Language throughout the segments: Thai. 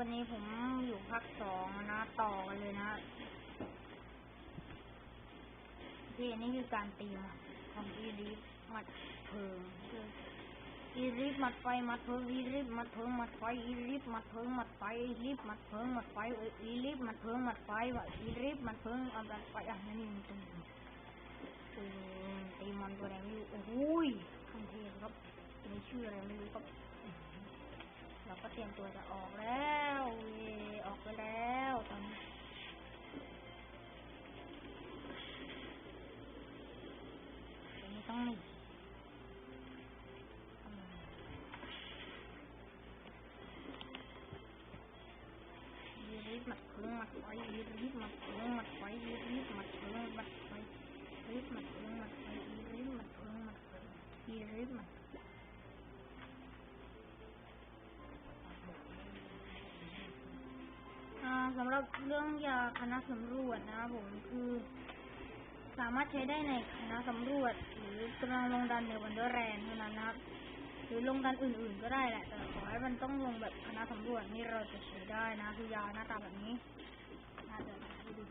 วันนี้ผมอยู่ภาคสองนะต่อกันเลยนะที่นี่คือการตีมของอีริฟมัดเพิงอีริฟมัดไฟมัดเพิงอีริฟมัดเพิงมัดไฟอีริฟมัดเพิงมัดไฟอีริฟมัดเพิงมัดไฟเอ้ยอีริฟมัดเพิงมัดไฟว่ะอีริฟมัดเพิงเอามัดไฟอะนี่มันตรงนี้อืมตีมันตัวแดงอยู่โอ้โหยขั้นเทพครับมีชื่ออะไรไม่รู้ครับเราก็เตรียมตัวจะออกแล้ว ไปแล้วตอนนี้ตอนนี้ต้องหนีอืมยีริบหมัดเพิงหมัดไฟยีริบหมัดเพิงหมัดไฟยีริบหมัดเพิงหมัดไฟยีริบหมัดเพิงหมัดไฟยีริบหมัดเพิงหมัดไฟยีริบหมัด อ่าสำหรับเรื่องยาคณะสำรวจนะครับผมคือ สามารถใช้ได้ในคณะสำรวจ หรือกำลังลงดันในวันเดอร์แรนเท่านั้นนะครับ หรือลงดันอื่น ๆ ก็ได้แหละ แต่ขอให้มันต้องลงแบบคณะสำรวจนี่เราจะใช้ได้นะ คือยาหน้าตาแบบนี้น่าจะให้ดู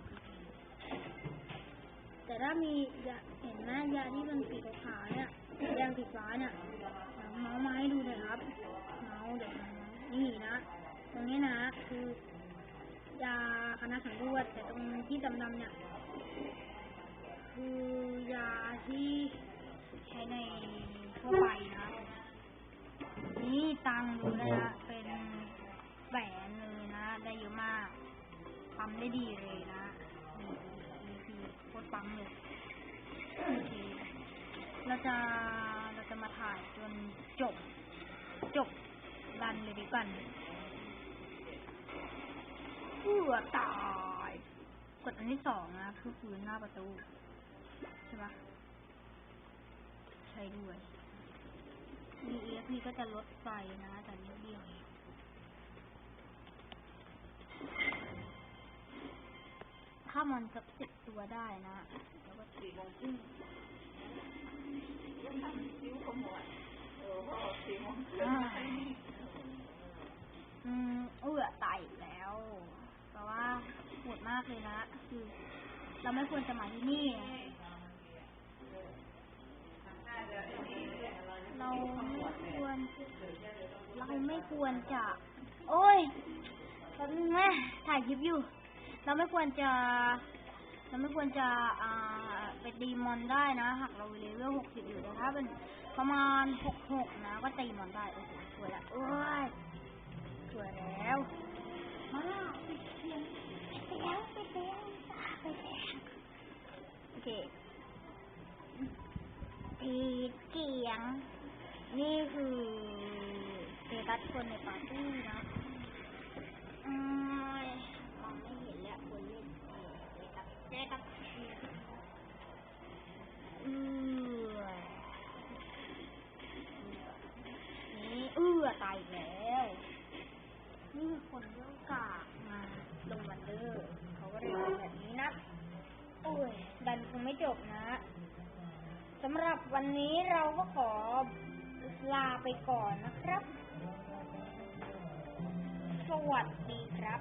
แต่ถ้ามียาเห็นหน้ายาที่มันสีขาวเนี่ยแดงสีฟ้าเนี่ยเมาส์มาให้ดูหน่อยครับ เมาส์เดี๋ยวนะนี่นะ ตรงนี้นะคือ ณะสำรวจแต่ตรงที่ดำๆเนี่ยคือยาที่ใช้ในทั่วไปนะนี่ตังดูนะฮะเป็นแหวนเลยนะ ได้เยอะมากปั๊มได้ดีเลยนะนี่นี่คือโคตรปั๊มเลยโอเคเราจะเราจะมาถ่ายจนจบ จบดันเลยดีกว่าือตายกดอันที่สองนะคือปืนหน้าประตู ใช่ปะใช่ด้วย DF นี่ก็จะลดไฟนะ แต่นิดเดียวเองถ้ามันสักสิบตัวได้นะแล้วก็สี่โมงครึ่งทำนิดเดียวขอ่าอืมเอื้อตายอีกแล้วเพราะว่า โหดมากเลยนะคือ เราไม่ควรจะมาที่นี่ เราไม่ควร เราไม่ควรจะ โอ้ยแป๊บนึงนะถ่ายคลิปอยู่ เราไม่ควรจะ เราไม่ควรจะอ่าไปตีมอนได้นะหากเราเลเวลหกสิบอยู่แต่ถ้าเป็นประมาณหกหกนะ ก็ตีมอนได้โอ้โหสวยละ ง นี่คือเตตัสคนในปาร์ตี้นะอืมมองไม่เห็นแล้วคนเล่นเตตัสเตตัสอื้อนี่เอื้อตายแล้ว นี่คือคนเรื่องกากมาลงวันเดอร์เขาก็เรียกแบบนี้นะโอ้ยดันคงไม่จบนะ สำหรับวันนี้เราก็ขอลาไปก่อนนะครับ สวัสดีครับ